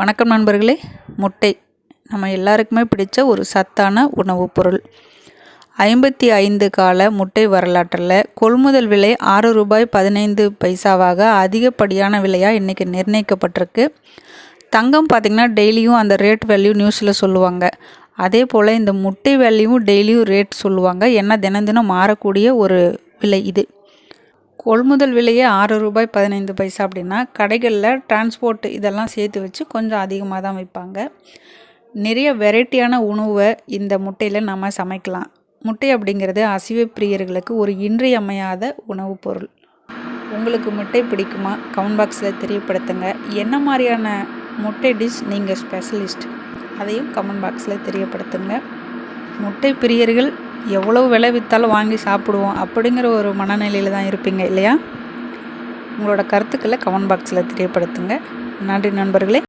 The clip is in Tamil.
வணக்கம் நண்பர்களே. முட்டை. நம்ம எல்லாருக்குமே பிடிச்ச ஒரு சத்தான உணவுப் பொருள். ஐம்பத்தி ஐந்து கால முட்டை வரலாற்றில் கொள்முதல் விலை ஆறு ரூபாய் பதினைந்து பைசாவாக அதிகப்படியான விலையாக இன்றைக்கி நிர்ணயிக்கப்பட்டிருக்கு. தங்கம் பார்த்திங்கன்னா டெய்லியும் அந்த ரேட் வேல்யூ நியூஸில் சொல்லுவாங்க. அதே போல் இந்த முட்டை வேல்யூவும் டெய்லியும் ரேட் சொல்லுவாங்க. ஏன்னா தினம் தினம் மாறக்கூடிய ஒரு விலை இது. கொள்முதல் விலையே ஆறு ரூபாய் பதினைந்து பைசா அப்படின்னா கடைகளில் டிரான்ஸ்போர்ட் இதெல்லாம் சேர்த்து வச்சு கொஞ்சம் அதிகமாக தான் வைப்பாங்க நிறைய வெரைட்டியான உணவை இந்த முட்டையில் நம்ம சமைக்கலாம். முட்டை அப்படிங்கிறது அசைவ பிரியர்களுக்கு ஒரு இன்றியமையாத உணவுப் பொருள். உங்களுக்கு முட்டை பிடிக்குமா? கமெண்ட் பாக்ஸில் தெரியப்படுத்துங்க. என்ன மாதிரியான முட்டை டிஷ் நீங்கள் ஸ்பெஷலிஸ்ட் அதையும் கமெண்ட் பாக்ஸில் தெரியப்படுத்துங்க. முட்டை பிரியர்கள் எவ்வளோ விலை விற்றாலும் வாங்கி சாப்பிடுவோம் அப்படிங்கிற ஒரு மனநிலையில் தான் இருப்பீங்க இல்லையா? உங்களோட கருத்துக்களை கமெண்ட் பாக்ஸில் தெரியப்படுத்துங்க. நன்றி நண்பர்களே.